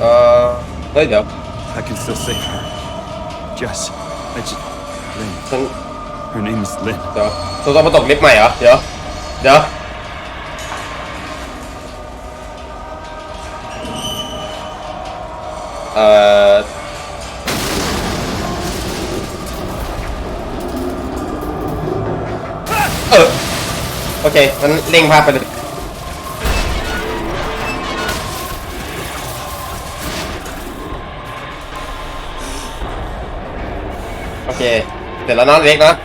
เออเฮ้ยเดี๋ยว I can still save her. Jess, I just. Lynn. ฉัน Her name is Lynn. เดี๋ยวตัวต้องมาตกลิฟต์ใหม่เหรอ เดี๋ยว เดี๋ยว เอ่อ เออ โอเคงั้นเร่งภาพไปเลย เดี๋ยวเรานอนเล็กเนาะ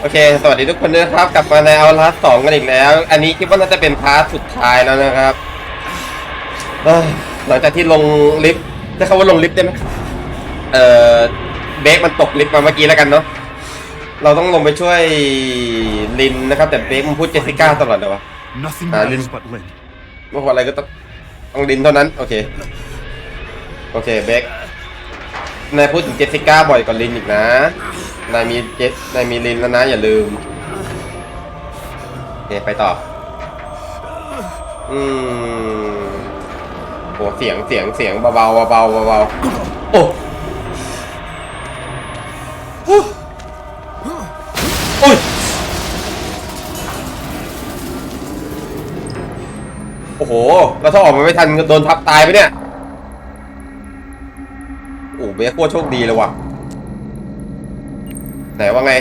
โอเค สวัสดีทุกคนด้วยนะครับ กลับมาในเอาลัสสองกันอีกแล้ว อันนี้คิดว่าน่าจะเป็นพาร์ทสุดท้ายแล้วนะครับเอ้ยหลังจากที่ลงลิฟต์จะคำว่าลงลิฟต์ได้ไหมเอ่อเบรกมันตกลิฟต์มาเมื่อกี้แล้วกันเนาะเราต้องลงไปช่วยลินนะครับ แต่เบรกมันพูดเจสสิก้าตลอดเลยวะ Nothing Ah, matters Lynn. but Lynn. ไม่ว่าอะไรก็ต้องต้องลินเท่านั้น โอเค โอเคเบรกนายพูดถึงเจสสิก้าบ่อยกว่าลินอีกนะ นายมีเจสนายมีลินแล้วนะอย่าลืมโอเคไปต่อ อืมโหเสียงเสียงเสียงเบาๆเบาๆเบาๆโอ้โอ้โอ้ยโอ้โหเราถ้าออกมาไม่ทันก็โดนทับตายไปเนี่ย โอ้เบสโคตรโชคดีเลยว่ะ ไหนว่าไง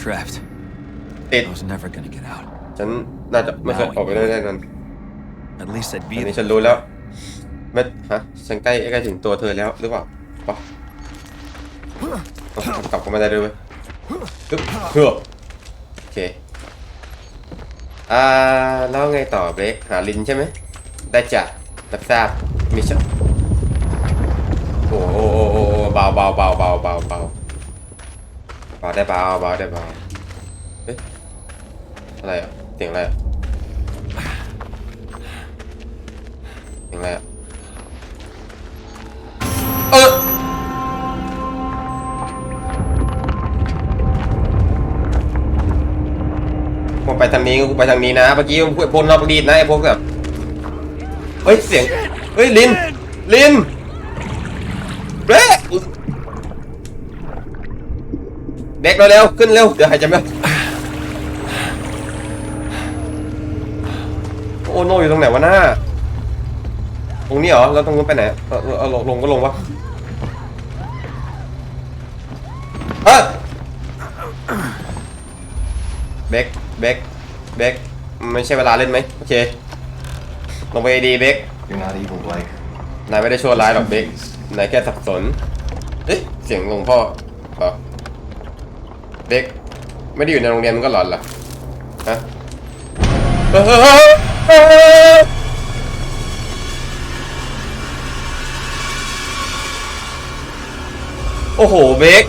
Trapped. ติด I was never gonna get out. ฉันน่าจะไม่เคยออกไปได้แน่นอน At least I'd อั be นนี้ there. ฉันรู้แล้วไม่ฮะฉันใกล้ใกล้ถึงตัวเธอแล้วหรือเปล่าปะเอากลับเข้ามาได้ด้วยเว้ยฮึบเพื่อโอเคอ่าแล้วไงต่อเบรกหาลินใช่ไหมได้จ้ะรับทราบมิชชั่น เบาเบาเบาเบาเบาเบาเบาได้เบาเบาได้เบาเฮ้ยอะไรอะเสียงอะไรอะเสียังไงอะเออไปทางนี้กูไปทางนี้นะเมื่อกี้พวกพวกนอกรีดนะไอ้พวกแบบเฮ้ยเสียงเฮ้ยลินลินเบร กเบรกเร็วๆขึ้นเร็วเดี๋ยวหายใจไม่ออกโอ้โนอยู่ตรงไหนวะหน้าตรงนี้เหรอแล้วตรงนู้นไปไหนเออเออเอาลงลงก็ลงวะเออเบกเบกเบกไม่ใช่เวลาเล่นไหมโอเคลงไปดีเบก You're not evil, Blake. นายไม่ได้ชั่วร้ายหรอกเบกนายแค่สับสนเอ๊ะเสียงหลวงพ่อเหรอ เบกไม่ได้อยู่ในโรงเรียนมันก็หลอนเหรอฮะโอ้โหเบค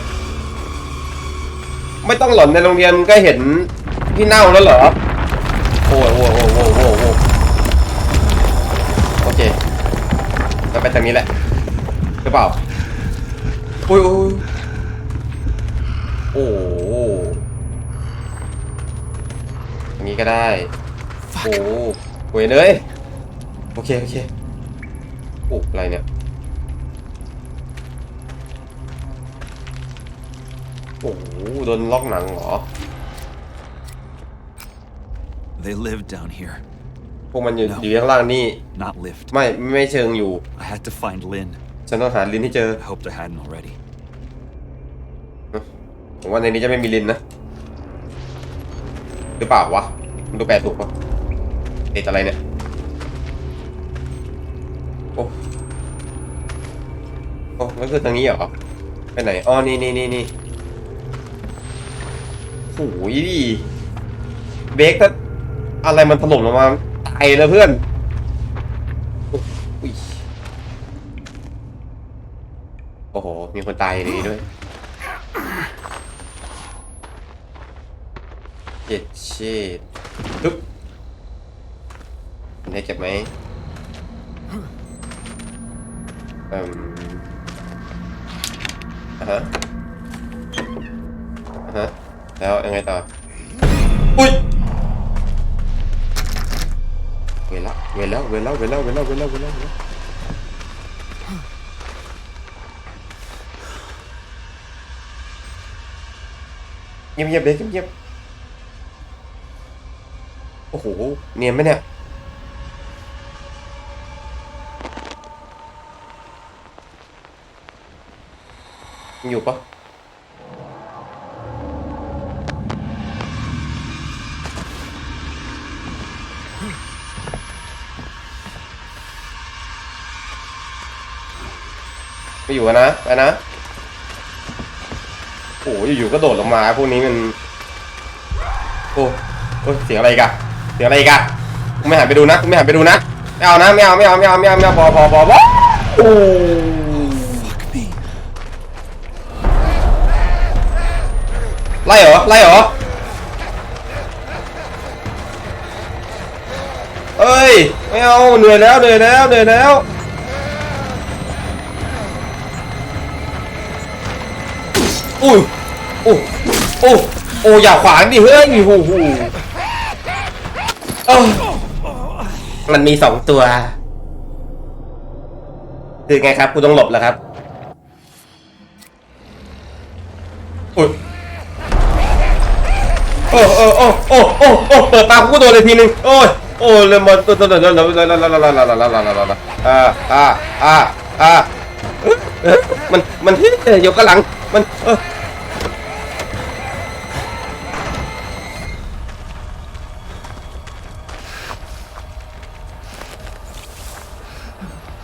ไม่ต้องหล่อนในโรงเรียนก็เห็นพี่เน่าแล้วเหรอโอ้โหโอ้โหโอ้โหโอ้โหโอเคเราไปทางนี้แหละหรือเปล่าอุ้ยอุ้ยโอ้โห อย่างนี้ก็ได้ โอ้โหเวยเลยโอเค โอเคโอ้อะไรเนี่ย โอ้โหโดนล็อกหนังเหรอ They live down here. พวกมันอยู่อยู่ข้างล่างนี่ Not lived. ไม่ไม่เชิงอยู่ I had to find Lynn. ฉันต้องหาลินให้เจอ I hoped I hadn't already. ผมว่าในนี้จะไม่มีลินนะ หรือเปล่าวะมันดูแปลถูกปะติดอะไรเนี่ยโอ้โอ้แล้วคือทางนี้เหรอไปไหนอ๋อนี่นี่นี่นี่โอ้ยดิเบรกถ้าอะไรมันถล่มลงมาตายเลยเพื่อนโอ้โอ้โห มีคนตายอย่างนี้ด้วย เจ็ดเชดปึ๊บได้เก็บไหมอืมอะฮะอะฮะ แล้วยังไงต่อ อุ้ย เวลาเวลาเวลาเวลาเวลาเวลาเวลาเวลาเงียบเงียบๆเบคเงียบ อ้โห เนียนไหมเนี่ย อยู่ปะไม่อยู่นะไปนะโอ้ยอยู่ๆก็โดดลงมา พวกนี้มัน โอ้โอ้ยเสียงอะไรกัน สียงอะไรอีกันกูไม่หันไปดูนะกูไม่หันไปดูนะไม่เอานะไม่เอาไม่เอาไม่เอาไม่เอาไม่เอาพอพอพอพอโอ้ไล่เหรอไล่เหรอเอ้ยไม่เอาเหนื่อยแล้วเหนื่อยแล้วเหนื่อยแล้วอุ้ยโอ้โอ้โอ้อย่าขวางดิเฮ้ยโอ้โห เอ้ามันมีสองตัว คือไงครับกูต้องหลบแล้วครับอุ้ยโอ้โอ้โอ้โอ้โอ้โอ้เปิดปากกูโดนเลยทีนึงโอ้ยโอ้เลยมันตัวตัวตัวตัวตัวตัวตัวตัวตัวอ่าอ่าอ่าอ่ามันมันยกกระหลังมันเออ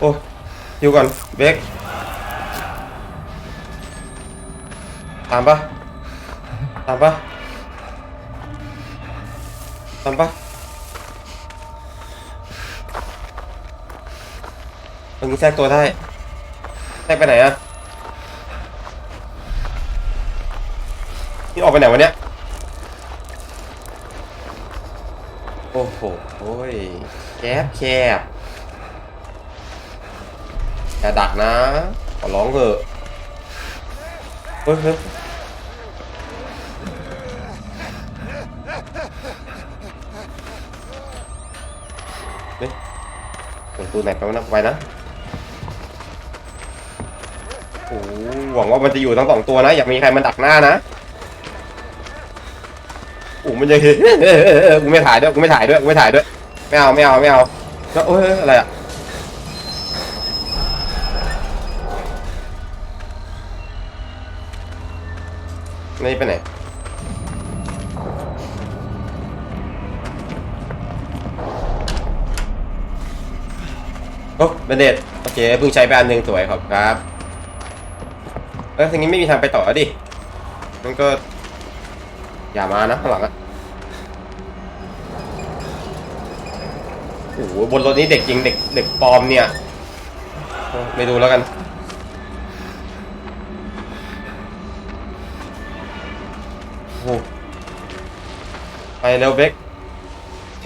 อ้อยู่ก่อนเบกตามปะตามปะทำปะตรงนี้แทรกตัวได้แทรกไปไหนอะนี่ออกไปไหนวะเนี่ยโอ้โหโอ้ยแคบแคบ อย่าดักนะ ขอร้องเถอะเฮ้ยเฮ้ยเฮ้ยประตูไหนไปวะนะไปนะ โอ้หวังว่ามันจะอยู่ทั้งสองตัวนะ อย่ามีใครมาดักหน้านะโอ้มันจะ กูไม่ถ่ายด้วย กูไม่ถ่ายด้วย กูไม่ถ่ายด้วย ไม่เอา ไม่เอา ไม่เอาแล้วโอ้ยอะไรอะ โอ้เบนเดตโอเคเพิ่งใช้ไปอันหนึ่งสวยขอบครับเออทีนี้ไม่มีทางไปต่อแล้วดิมันก็ อย่ามานะข้างหลังอะโอ้โหบนรถนี้เด็กจริงเด็กเด็กปลอมเนี่ยไม่ดูแล้วกันโอ้ไปเร็วเบค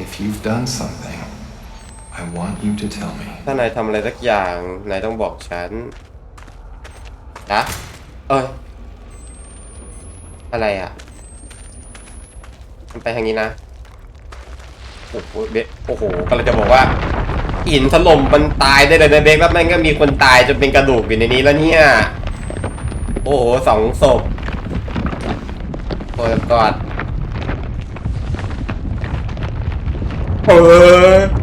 If you've done something, I want you to tell me. ถ้านายทำอะไรสักอย่าง นายต้องบอกฉันนะเอ้ย อะไรอะ มันไปทางนี้นะ โอ้โหเบคโอ้โหกำลังจะบอกว่าหินถล่มมันตายได้เลยนะเบคแล้วแม่งก็มีคนตายจนเป็นกระดูกอยู่ในนี้แล้วเนี่ย โอ้โหสองศพโอ้ยกอดเออ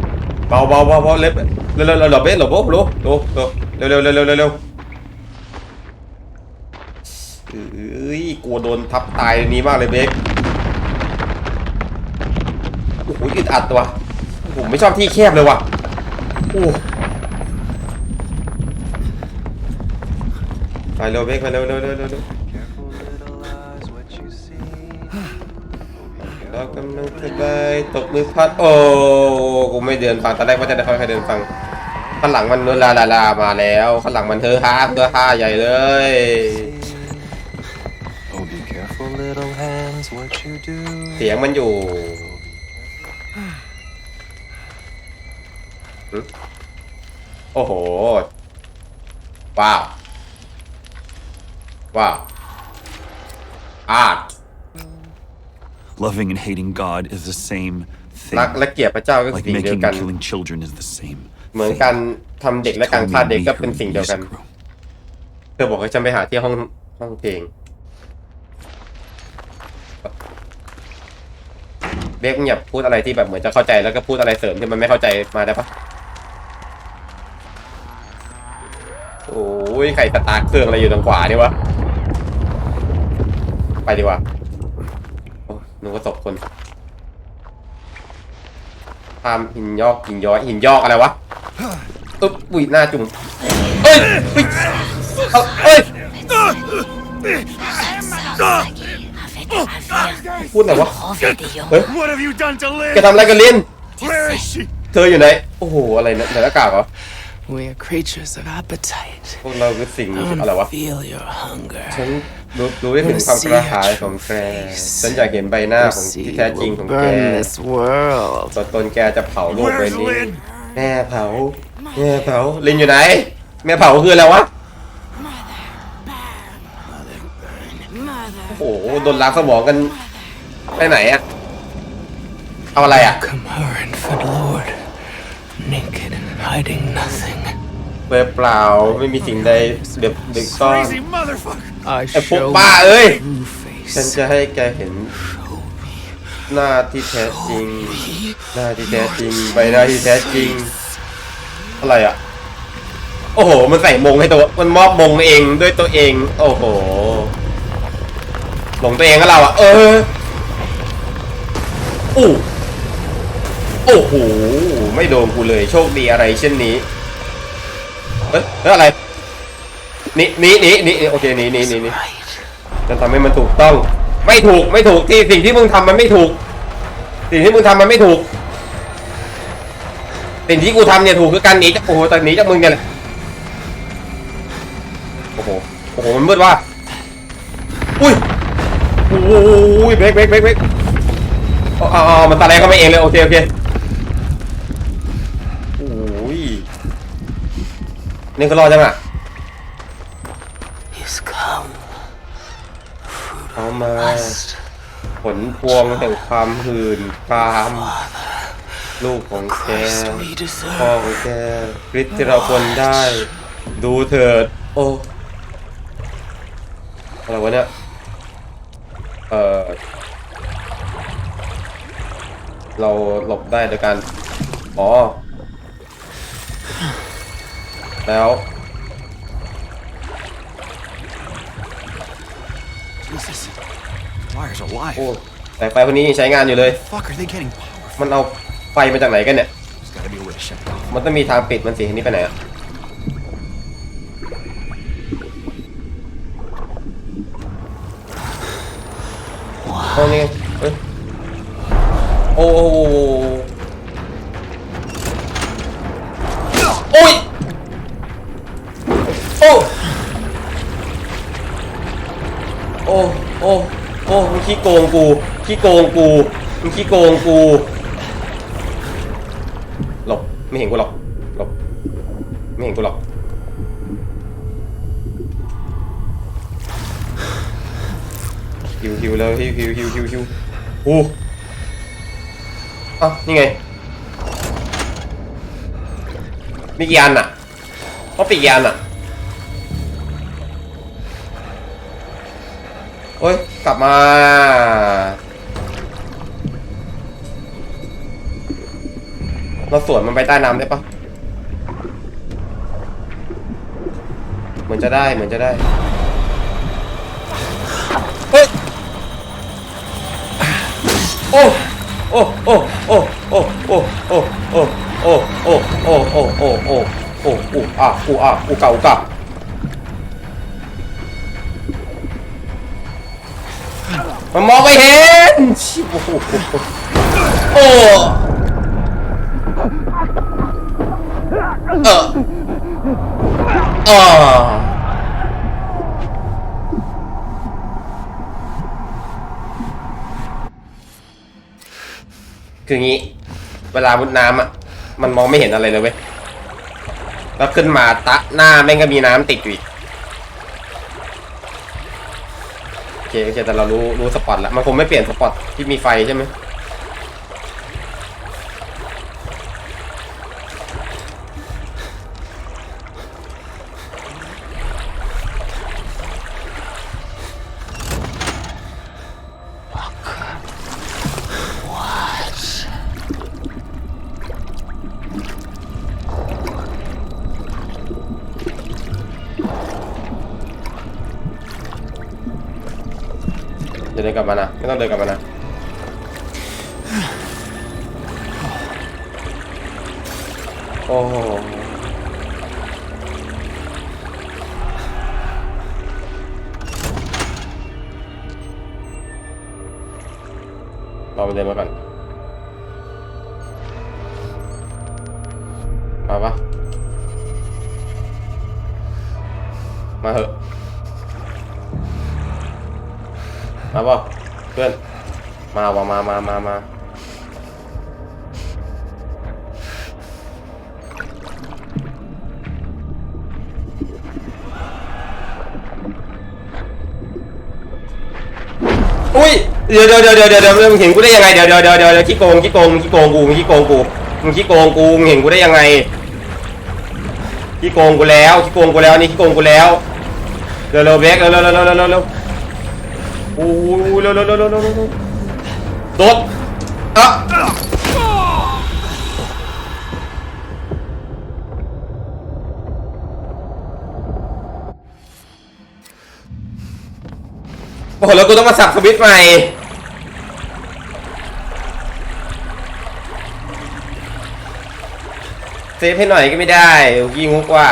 เบาเบาเบาเบาเล็บเร็วเร็วเร็วหลบเอ๊ะหลบโอ้โลโลเร็วเร็วเร็วเร็วเร็วเร็วเอ้ยกลัวโดนทับตายนี้มากเลยเบกโอ้โหอึดอัดตัวผมไม่ชอบที่แคบเลยว่ะโอ้ไปเร็วเบกไปเร็วเร็วเร็วเร็ว กำลังจะไปตกมือพัด โอ้กูไม่เดินฟังตอนแรกว่าจะได้ค่อยๆเดินฟังข้างหลังมันลาลาลามาแล้วข้างหลังมันเธอฮาเธอฮาใหญ่เลย Oh, be careful, little hands, what you do. เสียงมันอยู่หึโอ้โห ว้าว ว้าวอาร์ต Loving and hating God is the same thing. รักและเกลียดพระเจ้าก็คือ Like สิ่งเดียว making กัน and killing children is the same. เหมือน thing. การทำเด็กและการ Told me ฆ่า to เด็ก meet ก็ her เป็น in สิ่ง the เดียวกัน music room. เธอบอกให้ฉันไปหาที่ห้องห้องเพลงเบคมึงอย่าพูดอะไรที่แบบเหมือนจะเข้าใจแล้วก็พูดอะไรเสริมที่มันไม่เข้าใจมาได้ปะโอ้ยใครสตาร์ทเครื่องอะไรอยู่ทางขวานี่วะ ไปดีกว่าโอ้ย นึกว่าศพคนตามหินยอกหินย้อยหินยอกอะไรวะอึ๊บอุ้ยหน้าจุ่มเอ้ยเฮ้ยเอาเอ้ย พูดหน่อยวะ เฮ้ย What have you done to แก Lynn? ทำอะไรกันลิน Where is she? เธออยู่ไหน โอ้โห อะไรเนะไหนหน้ากากเหรอ We are creatures of appetite. พวกเราคือสิ่ง I อะไร want วะ to feel your hunger. ฉันรู้รู้ได้ถึงความกระหายของแก ฉันอยากเห็นใบหน้า The ของที่ sea แท้จริงของ will แก burn this world. ตัวตนแกจะเผาโลกใบ Where's นี้ Lynn? แม่เผา แม่เผา ลินอยู่ไหน แม่เผาคืออะไรวะ โอ้โห โดนล้างสมองกันไปไหนอะเอาอะไรอะ Come her infant lord, naked, hiding nothing. เปล่าเปล่าไม่มีสิ่งใดเดือบดึกก้อน Crazy motherfucker! I ไอ้พวก show บ้าเอ้ย true ฉัน face. จะให้แกเห็น หน้าที่แท้จริง หน้าที่แท้จริงใบหน้าที่แท้จริง อะไรอะ โอ้โห มันใส่มงให้ตัว มันมอบมงเองด้วยตัวเอง โอ้โห หลงตัวเองก็เราอะ เอออู้ โอ้โห ไม่โดนกูเลย โชคดีอะไรเช่นนี้เฮ้ยเฮ้ยอะไรหนี่นี่นี่นี่โอเคหนี่นี่นี่นี่จะทำให้มันถูกต้อง ไม่ถูกไม่ถูกที่สิ่งที่มึงทำมันไม่ถูก สิ่งที่มึงทำมันไม่ถูก สิ่งที่กูทำเนี่ยถูกคือการหนีจากโอ้โหแต่หนีจากมึงเนี่ยแหละโอ้โหโอ้โหมันมืดว่าอุ้ยโอ้ยเบรกเบรกเบรกเบรกเอาเอาเอามันตะแลงเข้ามาเองเลยโอเคโอเค นี่ก็รอดจังอะ He's come. เอามา Lust. ผลพวงแห่งความหื่นกาม ลูกของแก Christ we พ่อ deserve. ของแกคริสที่เราควรได้ ดูเถิด โอ้ อะไรวะเนี่ย เออเราหลบได้โดยการ อ๋อ แล้ว Jesus. Wire's alive. โอ้แต่ไฟคนนี้ยังใช้งานอยู่เลย Fuck, are they getting powerful? มันเอาไฟมาจากไหนกันเนี่ย There's gotta be a way to shut it off. มันต้องมีทางปิดมันสิอันนี้ไปไหนอะ โอ้โอ้โอ้มึงขี้โกงกูขี้โกงกูมึงขี้โกงกูหลบไม่เห็นกูหรอกหลบไม่เห็นกูหรอกฮิวฮิวเลยฮิวฮิวฮิวฮิวฮิวโอ้อะนี่ไงมีกี่อันอะเขาปิดกี่อันอะ โอ้ย กลับมา เราสวนมันไปใต้น้ำได้ปะเหมือนจะได้เหมือนจะได้ เฮ้ย โอ้ โอ้ โอ้ โอ้ โอ้ โอ้ โอ้ โอ้ โอ้ โอ้ โอ้ โอ้ โอ้ โอ้ โอ้อูอะอูอะอูเก่าอูเก่า มันมองไม่เห็นชิโอ้โหโอ้เออเออคืองี้ เวลามุดน้ำอะ มันมองไม่เห็นอะไรเลยเว้ย แล้วขึ้นมาตะหน้าแม่งก็มีน้ำติดอยู่อีกโอเค โอเคแต่เรารู้รู้สปอตแล้วมันคงไม่เปลี่ยนสปอตที่มีไฟใช่ไหม กลับมานะไม่ต้องเดินกลับมานะโอ้โหเราไปเดินมาก่อน เดี๋ยวเดี๋ยวเดี๋ยวเดี๋ยวเดี๋ยวมึงเห็นกูได้ยังไงเดี๋ยวเดี๋ยวเดี๋ยวเดี๋ยวเดี๋ยวขี้โกงขี้โกงมึงขี้โกงกูมึงขี้โกงกูมึงขี้โกงกูมึงเห็นกูได้ยังไงขี้โกงกูแล้วขี้โกงกูแล้วนี่ขี้โกงกูแล้วเร็วเร็วเบรกเร็วเร็วเร็วเร็วเร็วเร็วโอ้ยเร็วเร็วเร็วเร็วเร็วเร็วโดดอะ อ้โหแล้วกูต้องมาสับสวิตช์ใหม่เซฟให้หน่อยก็ไม่ได้ยิงงกว่า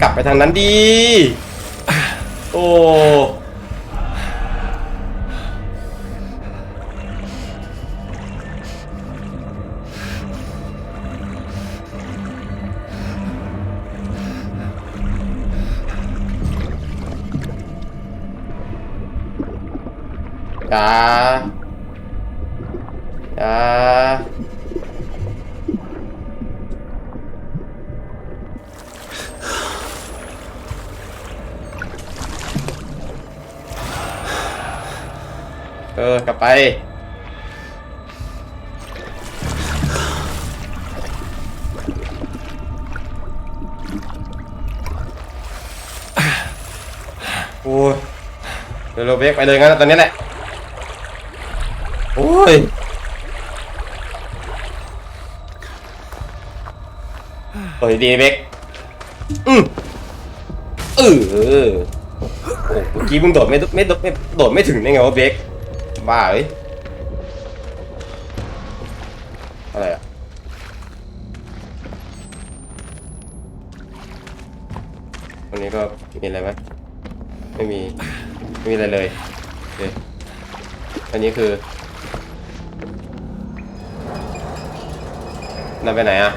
กลับไปทางนั้นดี โอ้ ไป โอ้ยเดี๋ยวเราเบรกไปเลยงั้นตอนนี้แหละ โอ้ยเฮ้ยดีเบรกอืมเออโอ้เมื่อกี้มึงโดดไม่ไม่โดดไม่โดดไม่ถึงได้ไงวะเบรก บ้าเอ้ยอะไรอะวันนี้ก็มีอะไรไหมไม่มี ไม่มีอะไรเลยโอเคอันนี้คือนั่นไปไหนอะ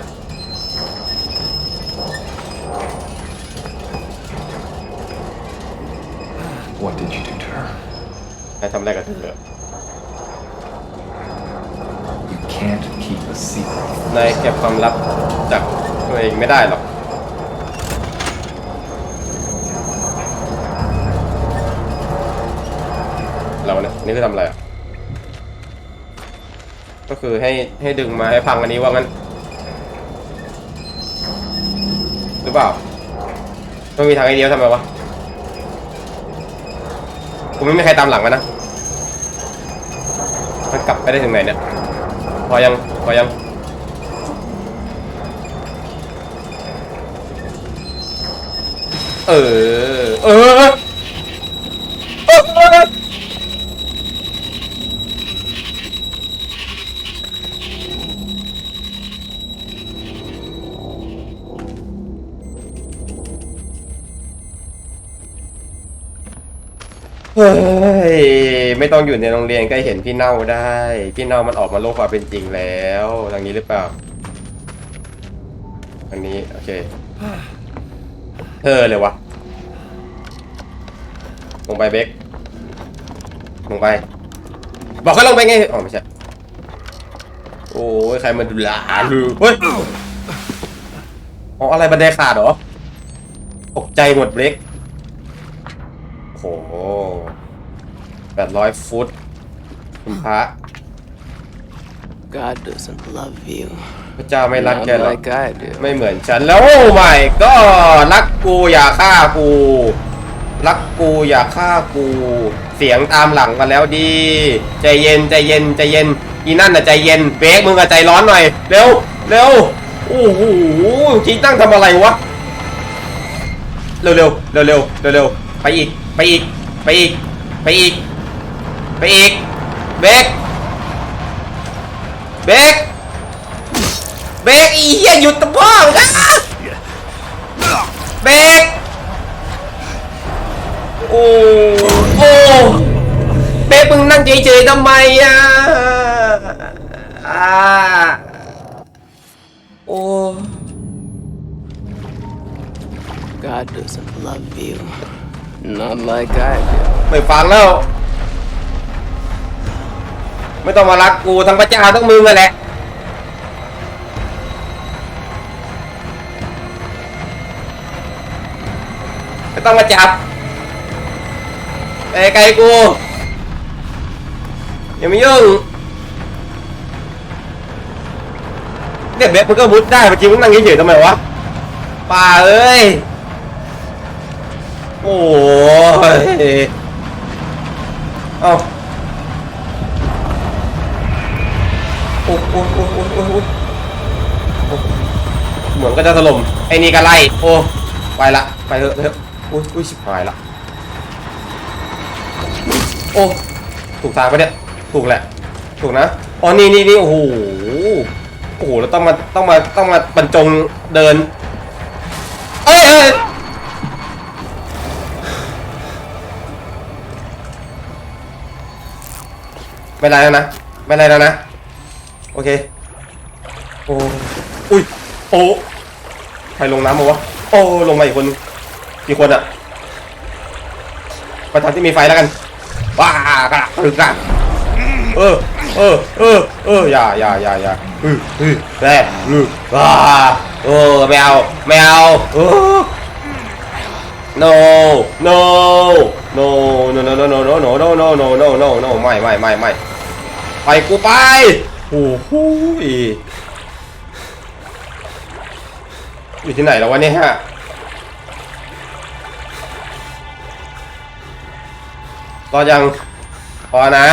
What did you do to her? นายทำอะไรกับเธอ You can't keep a secret. นายเก็บความลับจากตัวเองไม่ได้หรอก เราเนี่ยนี่คือทำอะไรอะ ก็คือให้ให้ดึงมาให้พังอันนี้ว่างั้น หรือเปล่าต้องมีทางไอเดียวทำไมวะกูไม่มีใครตามหลังมันนะ มันกลับไปได้ถึงไหนเนี่ย พอยัง พอยัง เออ เออเฮ้ย ไม่ต้องอยู่ในโรงเรียนก็เห็นพี่เน่าได้ พี่เน่ามันออกมาโลกความเป็นจริงแล้วทางนี้หรือเปล่าทางนี้โอเคเธอเลยวะลงไปเบคลงไป บอกให้ลงไปไงอ๋อไม่ใช่โอ้ยใครมาดูหลาลือเฮ้ยอ๋ออะไรบันไดขาดเหรอตกใจหมดเบรกโอ้ โหแปดร้อยฟุต คุณพระ God doesn't love you. พระเจ้าไม่รัก Not แกหรอก like I do. ไม่เหมือนฉันแล้วโอ้ไม่ก็รักกูอย่าฆ่ากู รักกูอย่าฆ่ากู เสียงตามหลังมาแล้วดี ใจเย็นใจเย็นใจเย็นอีนั่นน่ะใจเย็นเบรกมึงอะใจร้อนหน่อย เร็วเร็วโอ้โหจีตั้งทำอะไรวะ เร็วเร็วเร็วเร็วเร็วเร็วไปอีกไปอีกไปอีกไปอีก ไปอีก เบรก เบรก เบรกอีเหี้ยหยุดตะพ่อมึงอะเบรก โอ้โอ้เบรกมึงนั่งเฉยๆทำไมอะอ่าโอ้ God doesn't love you. Not like I do. ไม่ฟังแล้ว ไม่ต้องมารักกูทั้งพระเจ้าทั้งมึงนั่นแหละไม่ต้องมาจับไปไกลกูอย่ามายุ่งเนี่ยเบ็ดมันก็มุดได้เมื่อกี้มึงนั่งเฉยๆทำไมวะป่าเอ้ยโอ้ยเอา โอ้โอ้โอ้โอ้โอ้โอ้โอ้เหมือนก็จะถล่มไอ้นี่ก็ไล่โอ้ไปละไปเถอะเถอะอุ้ยอุ้ยชิบหายละโอ้ถูกทางปะเนี่ยถูกแหละ ถูกนะอ๋อนี่นี่นี่โอ้โหโอ้โหแล้วต้องมาต้องมาต้องมาบรรจงเดินเอ้ยเอ้ยไม่ไรแล้วนะไม่ไรแล้วนะโอเค โอ้ อุ้ย โอ้ใครลงน้ำมาวะ โอ้ ลงมาอีกคนกี่คนอะไปทางที่มีไฟแล้วกัน ว้ากระรึกระเออ เออ เออ เออ อย่าอย่าอย่าอย่าอืออือแร่อือว้าโอ้ไม่เอาไม่เอาเออ no no no no no no no no no no no no no no no ไม่ไม่ไม่ไม่ไปกูไป โอ้โหอยู่ที่ไหนแล้ววะเนี่ยฮะรอยังพอนะ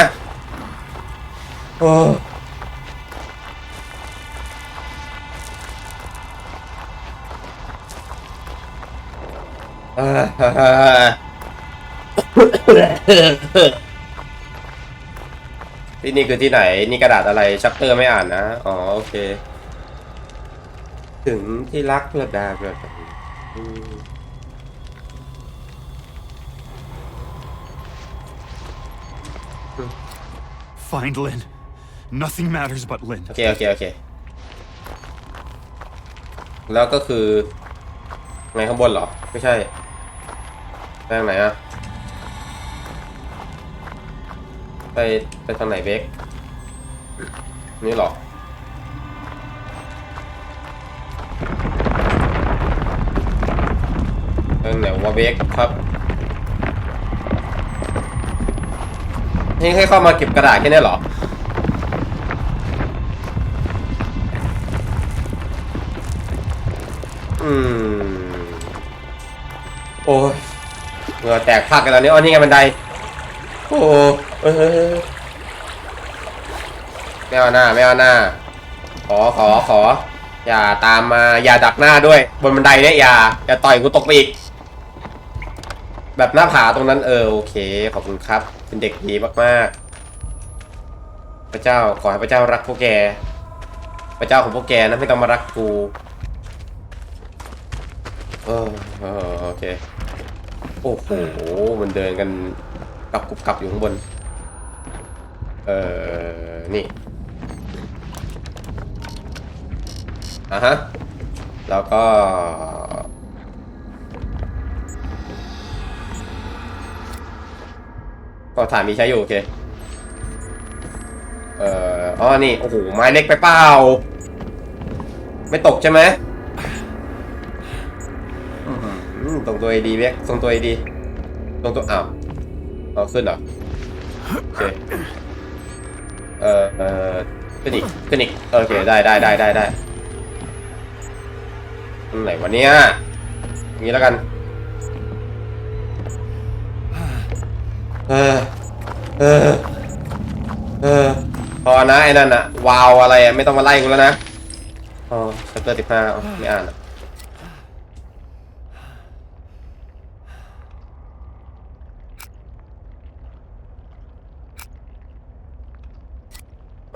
โอ้เออ ที่นี่คือที่ไหน นี่กระดาษอะไร ชัปเตอร์ไม่อ่านนะ อ๋อ โอเค ถึงที่รักระดาระดาอืม Find Lynn. Nothing matters but Lynn. โอเค โอเค โอเค แล้วก็คือไงข้างบนเหรอ ไม่ใช่ไปทางไหนอะ ไปไปทางไหนเบคนี่หรอทางไหนวะเบคครับนี่ให้เข้ามาเก็บกระดาษแค่นี้หรออืมโอ้ยเหงื่อแตกพักกันตอนนี้อ๋อนี่ไงบันไดโอ้ เออไม่เอาหน้าไม่เอาหน้า ขอขอขอ อย่าตามมาอย่าดักหน้าด้วย บนบันไดเนี่ยอย่าอย่าต่อยกูตกไปอีก แบบหน้าผาตรงนั้นเออโอเค ขอบคุณครับ เป็นเด็กดีมากๆ พระเจ้าขอให้พระเจ้ารักพวกแก พระเจ้าของพวกแกนะไม่ต้องมารักกูเออเออโอเค โอ้โหมันเดินกันกกับกุบกับอยู่ข้างบน เออนี่ อะฮะ แล้วก็ ก็ฐานมีใช้อยู่ โอเค เอ่อ อ๋อ นี่ โอ้โห ไม้เล็กไปเปล่า ไม่ตกใช่ไหมตรงตัวไอดีเว็กตรงตัวไอดีตรงตัวอ้าวเอาขึ้นเหรอโอเค เออเอ่อขึ้นอีกขึ้นอีกโอเคได้ได้ได้ได้ได้ไหนวะเนี่ยอย่างนี้แล้วกันเออเออเออพอนะไอ้นั่นอะวาวอะไรอะไม่ต้องมาไล่กูแล้วนะอ๋อชัปเตอร์สิบห้าไม่อ่านอะ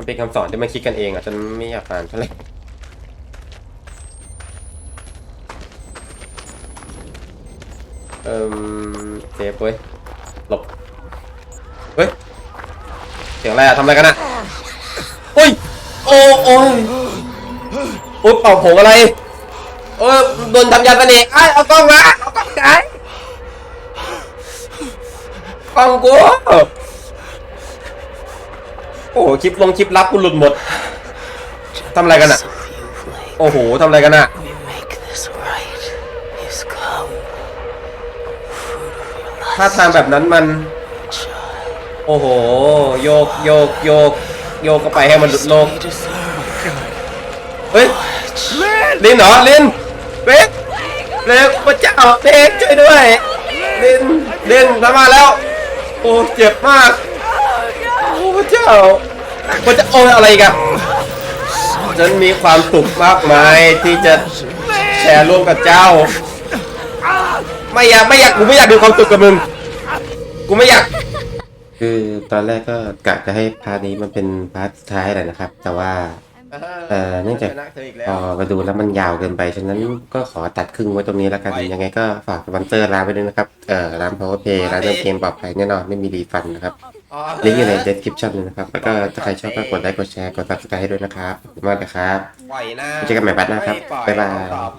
มันเป็นคำสอนที่มันคิดกันเองอะจนไม่อยากอ่านเท่าไหร่เอ่มเซฟเว้ยหลบ เฮ้ย เสียงอะไรอะทำอะไรกันอะโอ้ย โอ้โอ้ยอุ๊ยเป่าผงอะไร โอ้ยโดนทำยาเสน่ห์ไอ้เอากล้องมาเอากล้องไหนกล้องกู อ้โหคลิปลงคลิปลับกูหลุดหมดทำอะไรกันอะ So you've laid. โอ้โหทำอะไรกันอะ We make this right. Is come. Fruit of your ท่าทางแบบนั้นมัน child. โอ้โห โยกโยกโยกโยกเข้าไปให้มันหลุดโลก Stay to serve. เฮ้ย ลินเหรอ ลินเบ๊กเบ๊กพระเจ้าเบ๊กช่วยด้วย ลินลินทำมาแล้ว โอ้ เจ็บมากโอ้พ ระเจ้าพระเจ้าโอ้ยอะไรกันฉันมีความสุขมากมายที่จะแชร์ร่วมกับเจ้า ไม่อยากไม่อยากกูไม่อยากดูความสุขกับมึงกูไม่อยาก คือตอนแรกก็กะจะให้พาร์ทนี้มันเป็นพาร์ทสุดท้ายแหละนะครับ แต่ว่า เอ่อเนื่องจากพอมาดูแล้วมันยาวเกินไป ฉะนั้นก็ขอตัดครึ่งไว้ตรงนี้แล้วกันยังไงก็ฝากสปอนเซอร์ร้านไปด้วยนะครับ เอ่อร้าน power play ร้านเล่นเกมปลอดภัยแน่นอน ไม่มีรีฟันนะครับลิงก์อยู่ใน description เลยนะครับ แล้วก็ถ้าใครชอบก็กดไลค์ กดแชร์ กด subscribe ให้ด้วยนะครับขอบคุณมากนะครับ ปล่อยหน้าเจอกันใหม่บัดหน้าครับบ๊ายบายตอบ